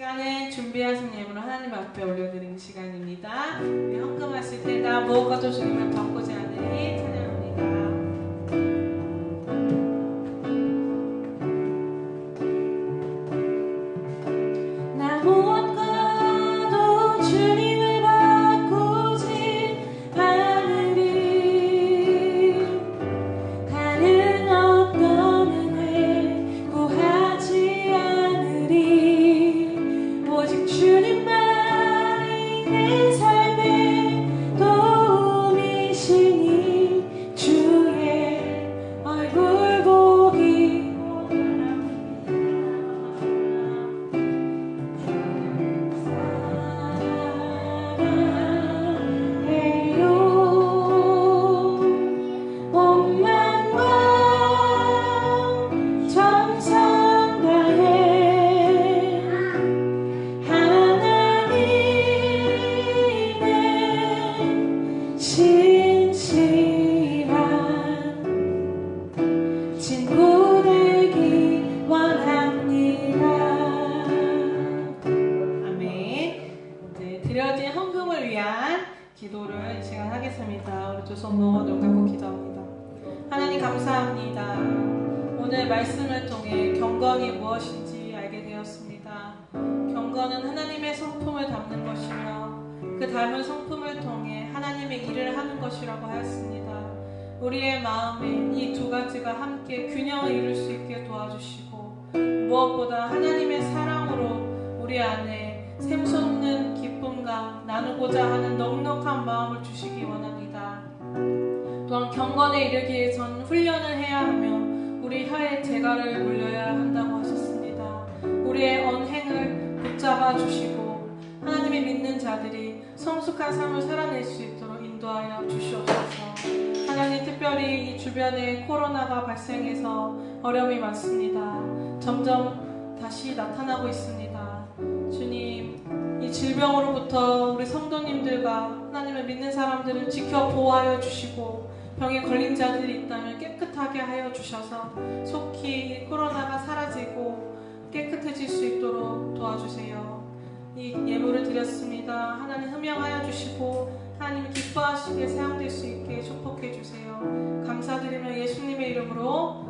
시간은 준비하신 예물을 하나님 앞에 올려드리는 시간입니다. 헌금하실 때나 무엇과도 주님을 바꾸지 않으니 찬양 기도를 이 시간 하겠습니다. 우리 두 손 모아 눈 감고 기도합니다. 하나님 감사합니다. 오늘 말씀을 통해 경건이 무엇인지 알게 되었습니다. 경건은 하나님의 성품을 담는 것이며 그 닮은 성품을 통해 하나님의 일을 하는 것이라고 하였습니다. 우리의 마음에 이 두 가지가 함께 균형을 이룰 수 있게 도와주시고 무엇보다 하나님의 사랑으로 우리 안에 샘솟는 기쁨과 나누고자 하는 넉넉한 마음을 주시기 원합니다. 또한 경건에 이르기 위해선 훈련을 해야 하며 우리 혀에 재갈을 물려야 한다고 하셨습니다. 우리의 언행을 붙잡아 주시고 하나님의 믿는 자들이 성숙한 삶을 살아낼 수 있도록 인도하여 주시옵소서. 하나님 특별히 이 주변에 코로나가 발생해서 어려움이 많습니다. 점점 다시 나타나고 있습니다. 주님, 이 질병으로부터 우리 성도님들과 하나님을 믿는 사람들을 지켜 보호하여 주시고 병에 걸린 자들이 있다면 깨끗하게 하여 주셔서 속히 이 코로나가 사라지고 깨끗해질 수 있도록 도와주세요. 이 예물을 드렸습니다. 하나님 흠양하여 주시고 하나님 기뻐하시게 사용될 수 있게 축복해 주세요. 감사드리며 예수님의 이름으로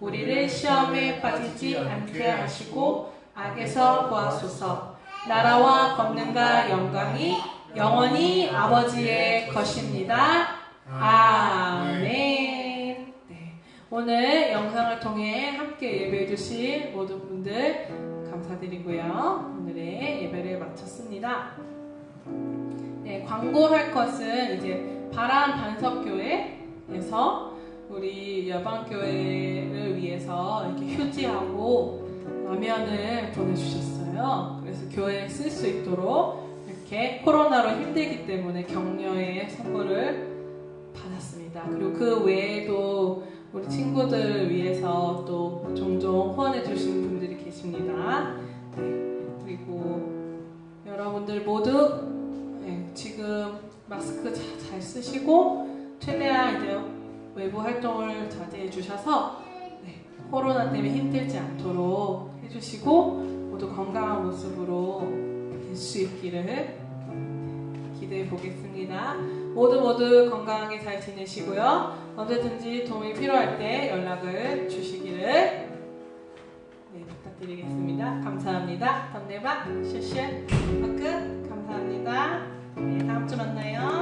우리를 시험에 빠지지 않게 하시고 악에서 구하소서. 나라와 권능과 영광이 영원히 아버지의 것입니다. 아멘. 네. 오늘 영상을 통해 함께 예배해 주신 모든 분들 감사드리고요. 오늘의 예배를 마쳤습니다. 네, 광고할 것은 이제 바람 반석교회에서 우리 여방교회를 위해서 이렇게 휴지하고 라면을 보내주셨어요. 그래서 교회에 쓸 수 있도록 이렇게 코로나로 힘들기 때문에 격려의 선물을 받았습니다. 그리고 그 외에도 우리 친구들을 위해서 또 종종 후원해 주시는 분들이 계십니다. 네, 그리고 여러분들 모두 네, 지금 마스크 자- 잘 쓰시고 최대한 이제 외부 활동을 자제해 주셔서 네, 코로나 때문에 힘들지 않도록 해주시고 모두 건강한 모습으로 될 수 있기를 기대해 보겠습니다. 모두 모두 건강하게 잘 지내시고요. 언제든지 도움이 필요할 때 연락을 주시기를 네, 부탁드리겠습니다. 감사합니다. 던네바 쉐쉐 마크 감사합니다. 네, 다음 주 만나요.